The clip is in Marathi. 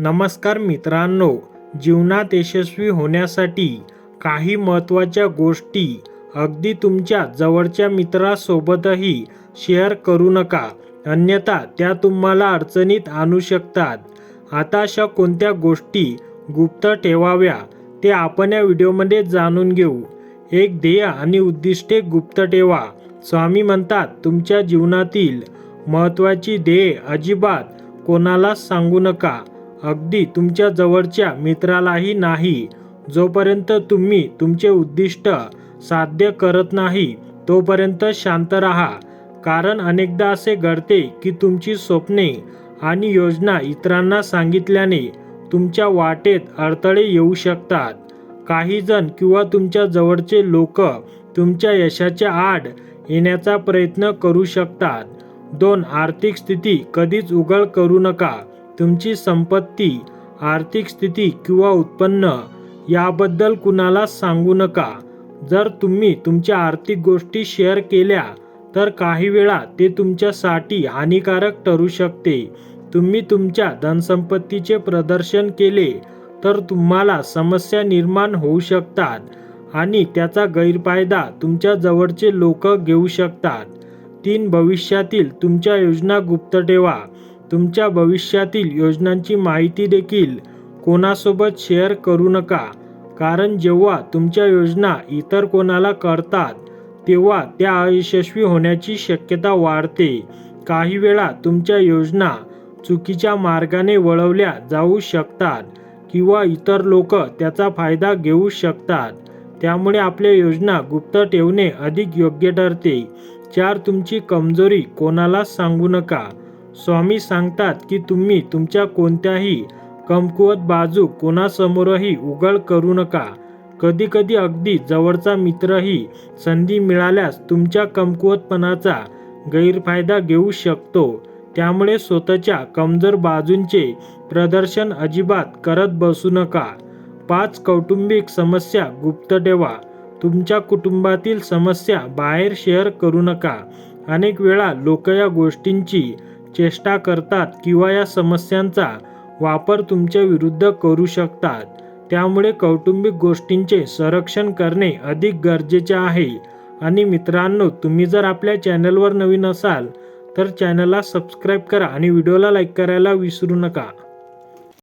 नमस्कार मित्रांनो जीवनात यशस्वी होण्यासाठी काही महत्त्वाच्या गोष्टी अगदी तुमच्या जवळच्या मित्रासोबतही शेअर करू नका. अन्यथा त्या तुम्हाला अडचणीत आणू शकतात. आता अशा कोणत्या गोष्टी गुप्त ठेवाव्या ते आपण या व्हिडिओमध्ये जाणून घेऊ. एक ध्येय आणि उद्दिष्टे गुप्त ठेवा. स्वामी म्हणतात तुमच्या जीवनातील महत्त्वाची ध्येय अजिबात कोणाला सांगू नका. अगदी तुमच्या जवळच्या मित्रालाही नाही. जोपर्यंत तुम्ही तुमचे उद्दिष्ट साध्य करत नाही तोपर्यंत शांत राहा. कारण अनेकदा असे घडते की तुमची स्वप्ने आणि योजना इतरांना सांगितल्याने तुमच्या वाटेत अडथळे येऊ शकतात. काही जण किंवा तुमच्या जवळचे लोक तुमच्या यशाच्या आड येण्याचा प्रयत्न करू शकतात. दोन आर्थिक स्थिती कधीच उघड करू नका. तुमची संपत्ती आर्थिक स्थिती किंवा उत्पन्न याबद्दल कुणाला सांगू नका. जर तुम्ही तुमच्या आर्थिक गोष्टी शेअर केल्या तर काही वेळा ते तुमच्यासाठी हानिकारक ठरू शकते. तुम्ही तुमच्या धनसंपत्तीचे प्रदर्शन केले तर तुम्हाला समस्या निर्माण होऊ शकतात आणि त्याचा गैरफायदा तुमच्या जवळचे लोक घेऊ शकतात. तीन भविष्यातील तुमच्या योजना गुप्त ठेवा. तुमच्या भविष्यातील योजनांची माहिती देखील कोणासोबत शेअर करू नका. कारण जेव्हा तुमच्या योजना इतर कोणाला कळतात तेव्हा त्या अयशस्वी होण्याची शक्यता वाढते. काही वेळा तुमच्या योजना चुकीच्या मार्गाने वळवल्या जाऊ शकतात किंवा इतर लोक त्याचा फायदा घेऊ शकतात. त्यामुळे आपल्या योजना गुप्त ठेवणे अधिक योग्य ठरते. चार तुमची कमजोरी कोणाला सांगू नका. स्वामी सांगतात की तुम्ही तुमच्या कोणत्याही कमकुवत बाजू कोणासमोरही उघड करू नका. कधीकधी अगदी जवळचा मित्रही संधी मिळाल्यास तुमच्या कमकुवतपणाचा गैरफायदा घेऊ शकतो. त्यामुळे स्वतःच्या कमजोर बाजूंचे प्रदर्शन अजिबात करत बसू नका. पाच कौटुंबिक समस्या गुप्त ठेवा. तुमच्या कुटुंबातील समस्या बाहेर शेअर करू नका. अनेक वेळा लोक या गोष्टींची चेष्टा करतात किंवा या समस्यांचा वापर तुमच्या विरुद्ध करू शकतात. त्यामुळे कौटुंबिक गोष्टींचे संरक्षण करणे अधिक गरजेचे आहे. आणि मित्रांनो तुम्ही जर आपल्या चॅनलवर नवीन असाल तर चॅनलला सबस्क्राईब करा आणि व्हिडिओला लाईक करायला विसरू नका.